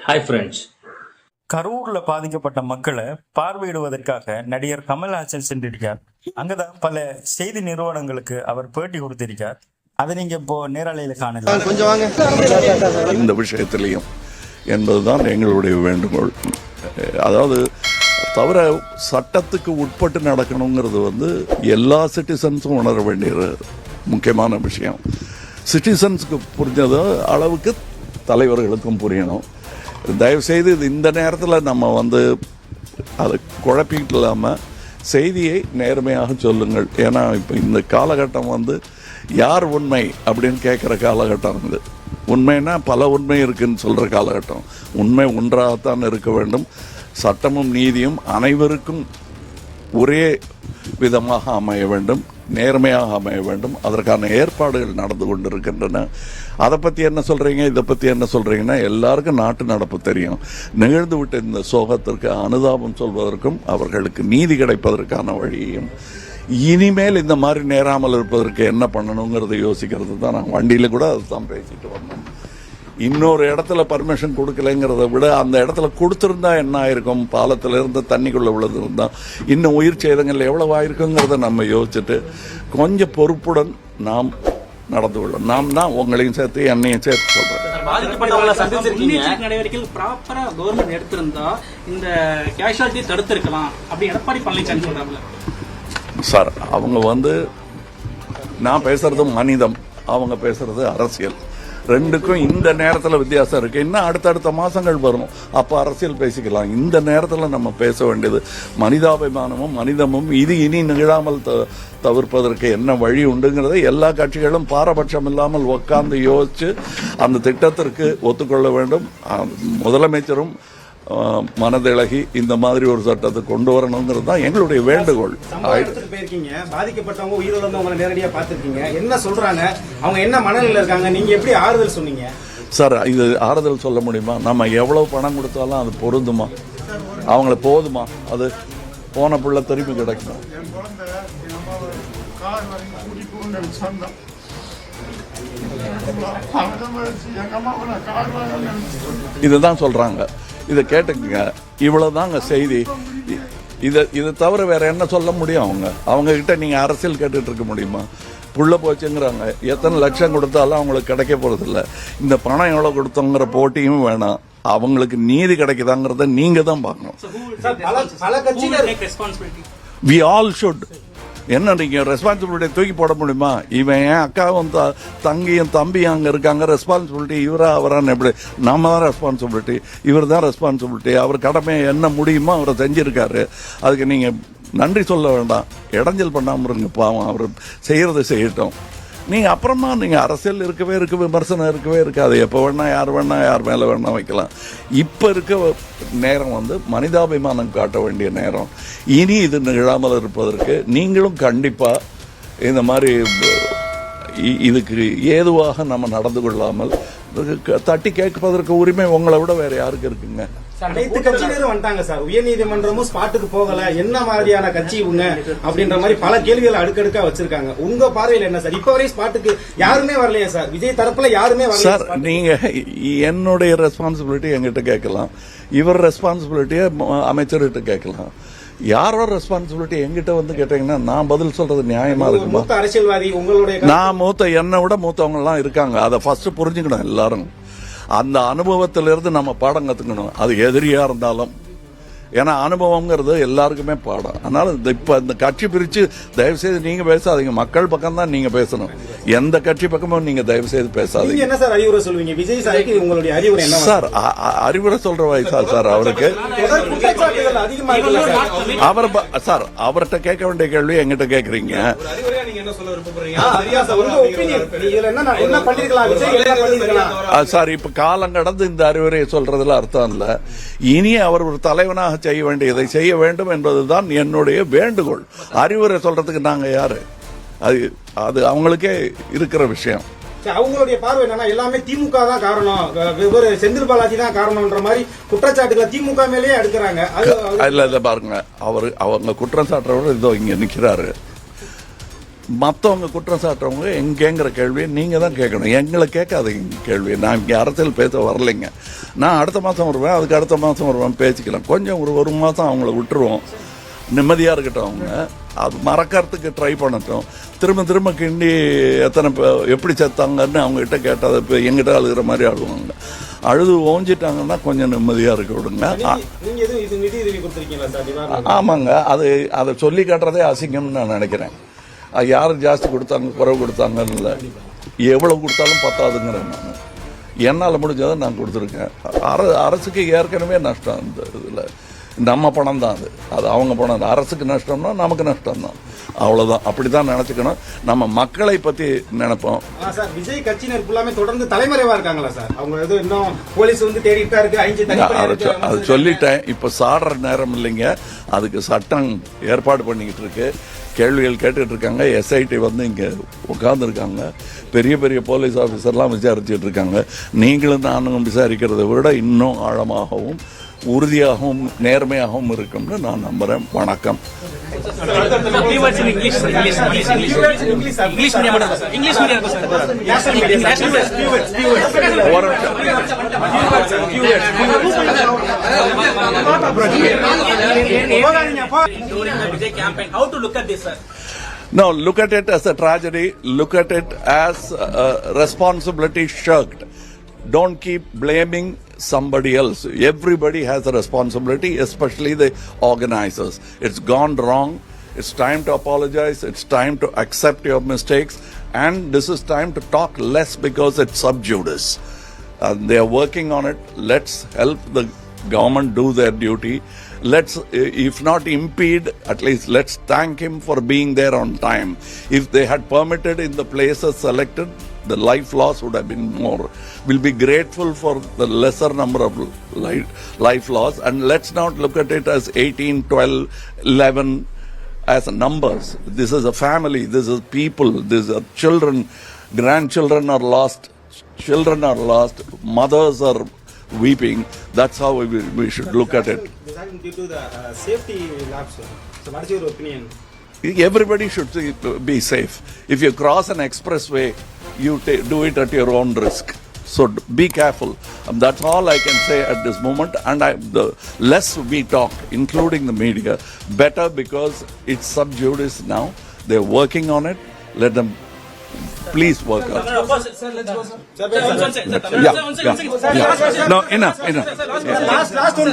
Hi friends கரூர்ல பாதிக்கப்பட்ட மக்களை பார்வையிடுவதற்காக நடிகர் கமல்ஹாசன் சென்றிருக்கார். அங்கதான் பல செய்தி நிறுவனங்களுக்கு அவர் பேட்டி கொடுத்திருக்கார். அதை நீங்க இப்போ நேரலையில காணல இந்த விஷயத்திலையும் என்பதுதான் எங்களுடைய வேண்டுகோள். அதாவது தவிர சட்டத்துக்கு உட்பட்டு நடக்கணுங்கிறது வந்து எல்லா சிட்டிசன்ஸும் உணர வேண்டிய முக்கியமான விஷயம். சிட்டிசன்ஸுக்கு புரிஞ்சது அளவுக்கு தலைவர்களுக்கும் புரியணும். தயவுசெய்து இது இந்த நேரத்தில் நம்ம வந்து அதை குழப்பிக்கிட்டு இல்லாமல் செய்தியை நேர்மையாக சொல்லுங்கள். ஏன்னா இப்போ இந்த காலகட்டம் வந்து யார் உண்மை அப்படின்னு கேட்குற காலகட்டம் இது. உண்மைன்னா பல உண்மை இருக்குன்னு சொல்கிற காலகட்டம். உண்மை ஒன்றாகத்தான் இருக்க வேண்டும். சட்டமும் நீதியும் அனைவருக்கும் ஒரே விதமாக அமைய வேண்டும். நேர்மையாக அமைய வேண்டும். அதற்கான ஏற்பாடுகள் நடந்து கொண்டிருக்கின்றன. அதை பற்றி என்ன சொல்கிறீங்க இதை பற்றி என்ன சொல்கிறீங்கன்னா எல்லாருக்கும் நாட்டு நடப்பு தெரியும். நிகழ்ந்து விட்ட இந்த சோகத்திற்கு அனுதாபம் சொல்வதற்கும் அவர்களுக்கு நீதி கிடைப்பதற்கான வழியையும் இனிமேல் இந்த மாதிரி நேராமல் இருப்பதற்கு என்ன பண்ணணுங்கிறத யோசிக்கிறது தான் நான் வண்டியில் கூட அதுதான் பேசிட்டு வந்தோம். இன்னொரு இடத்துல பர்மிஷன் கொடுக்கலைங்கிறத விட அந்த இடத்துல கொடுத்துருந்தா என்ன ஆயிருக்கும்? பாலத்துல இருந்து தண்ணிக்குள்ள இருந்தா இன்னும் உயிர் சேதங்கள் எவ்வளவு ஆயிருக்குங்கிறத நம்ம யோசிச்சுட்டு கொஞ்சம் பொறுப்புடன் நாம் நடந்து கொள்ளும் நாம் தான் உங்களையும் சேர்த்து என்னையும் சேர்த்து சொல்றேன் பாதிக்கப்பட்டவங்களை சந்திச்சிருக்கீங்க. முன்னெச்சரிக்கை நடவடிக்கைகள் ப்ராப்பரா கவர்மெண்ட் எடுத்திருந்தா இந்த கேஷுவாலிட்டி தடுத்திருக்கலாம். அப்படி எடப்பாடி பழனிசாமி சொல்றாங்க சார் அவங்க வந்து நான் பேசுறது மனிதம் அவங்க பேசுறது அரசியல். ரெண்டுக்கும் இந்த நேரத்தில் வித்தியாசம் இருக்கு. இன்னும் அடுத்தடுத்த மாதங்கள் வரும். அப்போ அரசியல் பேசிக்கலாம். இந்த நேரத்தில் நம்ம பேச வேண்டியது மனிதாபிமானமும் மனிதமும். இது இனி நிகழாமல் த- தவிர்ப்பதற்கு என்ன வழி உண்டுங்கிறதை எல்லா கட்சிகளும் பாரபட்சம் இல்லாமல் உட்கார்ந்து யோசித்து அந்த திட்டத்திற்கு ஒத்துக்கொள்ள வேண்டும். முதலமைச்சரும் அஹ், மனதிளகி இந்த மாதிரி ஒரு சட்டத்தை கொண்டு வரணுங்கிறது தான் எங்களுடைய வேண்டுகோள். போயிருக்கீங்க. பாதிக்கப்பட்டவங்க பார்த்திருக்கீங்க. என்ன சொல்றாங்க? அவங்க என்ன மனநிலையில இருக்காங்க? நீங்க எப்படி ஆறுதல் சொன்னீங்க? சார் இது ஆறுதல் சொல்ல முடியுமா? நம்ம எவ்வளவு பணம் கொடுத்தாலும் அது பொருந்துமா? அவங்கள போதுமா? அது போன புள்ள திருப்பி கிடைக்குமா? இதுதான் சொல்றாங்க. இதை கேட்டுக்கங்க. இவ்வளவுதாங்க செய்தி. இதை இதை தவிர வேற என்ன சொல்ல முடியும் அவங்க? அவங்க கிட்ட நீங்க அரசியல் கேட்டுட்டு இருக்க முடியுமா? புள்ள போச்சுங்கிறாங்க. எத்தனை லட்சம் கொடுத்தாலும் அவங்களுக்கு கிடைக்க போறதில்ல. இந்த பணம் எவ்வளவு கொடுத்தோங்கிற போட்டியும் வேணாம். அவங்களுக்கு நீதி கிடைக்குதாங்கிறத நீங்க தான் பார்க்கணும். வி ஆல் ஷுட் என்ன நீங்கள் ரெஸ்பான்சிபிலிட்டியை தூக்கி போட முடியுமா? இவன் என் அக்காவும் த- தங்கியும் தம்பியும் அங்கே இருக்காங்க. ரெஸ்பான்சிபிலிட்டி இவராக அவரான்னு எப்படி? நம்ம தான் ரெஸ்பான்சிபிலிட்டி இவர் தான் ரெஸ்பான்சிபிலிட்டி அவர் கடமை என்ன முடியுமோ அவரை செஞ்சுருக்காரு. அதுக்கு நீங்கள் நன்றி சொல்ல வேண்டாம். இடைஞ்சல் பண்ணாமல் இருங்க பாவம். அவர் செய்கிறத செய்யட்டும். நீங்கள் அப்புறமா நீங்கள் அரசியல் இருக்கவே இருக்க விமர்சனம் இருக்கவே இருக்காது. எப்போ வேணா யார் வேணா யார் மேலே வேணா வைக்கலாம். இப்போ இருக்க நேரம் வந்து மனிதாபிமானம் காட்ட வேண்டிய நேரம். இனி இது நிகழாமல் இருப்பதற்கு நீங்களும் கண்டிப்பாக இந்த மாதிரி இதுக்கு ஏதுவாக நம்ம நடந்து கொள்ளாமல் தட்டி கேட்பதற்கு உரிமை உங்களை விட வேற யாருக்கு இருக்குங்க? அனைத்து கட்சியினரும் வந்துட்டாங்க சார். உயர்நீதிமன்றமும் ஸ்பாட்டுக்கு போகல. என்ன மாதிரியான கட்சி இவங்க அப்படின்ற மாதிரி பல கேள்விகள் அடுக்கடுக்கா வச்சிருக்காங்க. உங்க பார்வையில் என்ன சார்? இப்ப வரை ஸ்பாட்டுக்கு யாருமே வரலையா சார்? விஜய் தரப்புல யாருமே வரலையா சார்? நீங்க என்னுடைய ரெஸ்பான்சிபிலிட்டி எங்கிட்ட கேட்கலாம். இவர் ரெஸ்பான்சிபிலிட்டியை அமைச்சர்கிட்ட கேட்கலாம். யாரோ ரெஸ்பான்சிபிலிட்டி எங்கிட்ட வந்து கேட்டீங்கன்னா நான் பதில் சொல்றது நியாயமா இருக்குமா? அரசியல்வாதி உங்களுடைய நான் மூத்த என்னை விட மூத்தவங்க எல்லாம் இருக்காங்க. அதை ஃபர்ஸ்ட் புரிஞ்சுக்கணும் எல்லாரும். அந்த அனுபவத்திலிருந்து நம்ம பாடம் கத்துக்கணும். அது எதிரியா இருந்தாலும். ஏன்னா அனுபவம்ங்கிறது எல்லாருக்குமே பாடம். அதனால இந்த இப்ப இந்த கட்சி பிரிச்சு தயவு செய்து நீங்க பேசாதீங்க. மக்கள் பக்கம் தான் நீங்க பேசணும். எந்த கட்சி பக்கமும் நீங்க தயவு செய்து பேசாதீங்க. என்ன சார் அறிவுரை சொல்லுவீங்க? விஜய் சாருக்கு உங்களுடைய அறிவுரை என்ன சார் அறிவுரை சொல்ற வயசா சார் அவருக்கு? அவர் சார் அவர்கிட்ட கேட்க வேண்டிய கேள்வி எங்கிட்ட கேக்குறீங்க சார் இப்ப காலம் கடந்து இந்த அறிவுரையை சொல்றதுல அர்த்தம் இல்ல. இனி அவர் ஒரு தலைவனாக செய்ய வேண்டியதை செய்ய வேண்டும் என்பதுதான் என்னுடைய வேண்டுகோள். அறிவுரை சொல்றதுக்கு நாங்க யாரு? அது அது அவங்களுக்கே இருக்கிற விஷயம். அவங்களுடைய பார்வை என்னன்னா எல்லாமே திமுக தான் காரணம். இவர் செந்தில் பாலாஜி தான் காரணம்ன்ற மாதிரி குற்றச்சாட்டுகளை திமுக மேலேயே எடுக்கிறாங்க. இல்ல இல்ல பாருங்க. அவர் அவங்க குற்றம் சாட்டுறவர் இதோ இங்க நிக்கிறாரு. மற்றவங்க குற்றம் சாட்டுறவங்க எங்கேங்கிற கேள்வியை நீங்கள் தான் கேட்கணும். எங்களை கேட்காதீங்க கேள்வி நான் இங்கே அரசியல் பேச வரலைங்க. நான் அடுத்த மாதம் வருவேன் அதுக்கு அடுத்த மாதம் வருவேன் பேசிக்கலாம். கொஞ்சம் ஒரு ஒரு மாதம் அவங்கள விட்டுருவோம். நிம்மதியாக இருக்கட்டும் அவங்க. அது மறக்கறதுக்கு ட்ரை பண்ணட்டும். திரும்ப திரும்ப கிண்டி எத்தனை எப்படி செத்தாங்கன்னு அவங்ககிட்ட கேட்டால் இப்போ எங்கிட்ட அழுகிற மாதிரி அழுவாங்க. அழுது ஓஞ்சிட்டாங்கன்னா கொஞ்சம் நிம்மதியாக இருக்க விடுங்க. ஆமாங்க. அது அதை சொல்லி காட்டுறதே அசிங்கம்னு நான் நினைக்கிறேன். அது யார் ஜாஸ்தி கொடுத்தாங்க குறைவு கொடுத்தாங்கன்னு இல்லை. எவ்வளவு கொடுத்தாலும் பத்தாதுங்கிறேன் நான். என்னால் முடிஞ்சதை நான் கொடுத்துருக்கேன். அர அரசுக்கு ஏற்கனவே நஷ்டம் இந்த இதில். நம்ம பணம் தான் அது. அது அவங்க பணம் தான். அரசுக்கு நஷ்டம்னா நமக்கு நஷ்டம் தான். அவ்வளோதான் அப்படி தான் நினச்சிக்கணும். நம்ம மக்களை பற்றி நினைப்போம். சார் விஜய் கட்சியினர் ஃபுல்லாமே தொடர்ந்து தலைமறைவா இருக்காங்களா சார்? அவங்க எதுவும் இன்னும் போலீஸ் வந்து தேடிட்டு இருக்கு. அதை சொல்லிட்டேன். இப்போ சாடுற நேரம் இல்லைங்க. அதுக்கு சட்டம் ஏற்பாடு பண்ணிக்கிட்டு இருக்கு. கேள்விகள் கேட்டுட்டு இருக்காங்க. எஸ்ஐடி வந்து இங்கே உட்காந்துருக்காங்க பெரிய பெரிய போலீஸ் ஆஃபீஸர்லாம் விசாரிச்சுட்டு இருக்காங்க. நீங்களும் நானும் விசாரிக்கிறதை விட இன்னும் ஆழமாகவும் உறுதியாகவும் நேர்மையாகவும் இருக்கும்னு நான் நம்புகிறேன் வணக்கம் Keywords in English, sir. English, English, English. English, sir. English medium மட்டும் sir. English medium இருக்கும் sir. National media, sir. National media. Keywords, keywords. ஒரு நிமிஷம். போகாதீங்க, போ. During the Vijay campaign, how to look at this, sir? No, look at it as a tragedy. Look at it as uh, responsibility shirked. Don't keep blaming somebody else. Everybody has a responsibility, especially the organizers. It's gone wrong. It's time to apologize. It's time to accept your mistakes. And this is time to talk less because it's sub judice. They are working on it. Let's help the government do their duty. Let's, uh, if not impede, at least let's thank him for being there on time. If they had permitted in the places selected, the life loss would have been more. We'll be grateful for the lesser number of life, life loss. And let's not look at it as 18, 12, 11 as numbers. This is a family, this is people, these are children, grandchildren are lost, children are lost, mothers are weeping. That's how we, we should look at it. Due to the uh, safety lapse. So what is your opinion? Everybody should be safe. If you cross an expressway, you ta- do it at your own risk. So be careful. Um, that's all I can say at this moment. And I, the less we talk, including the media, better because it's sub judice now. They're working on it. Let them please work sir. Yeah, Sir, one second, one second. yeah, yeah. No, enough, enough. Last, last one.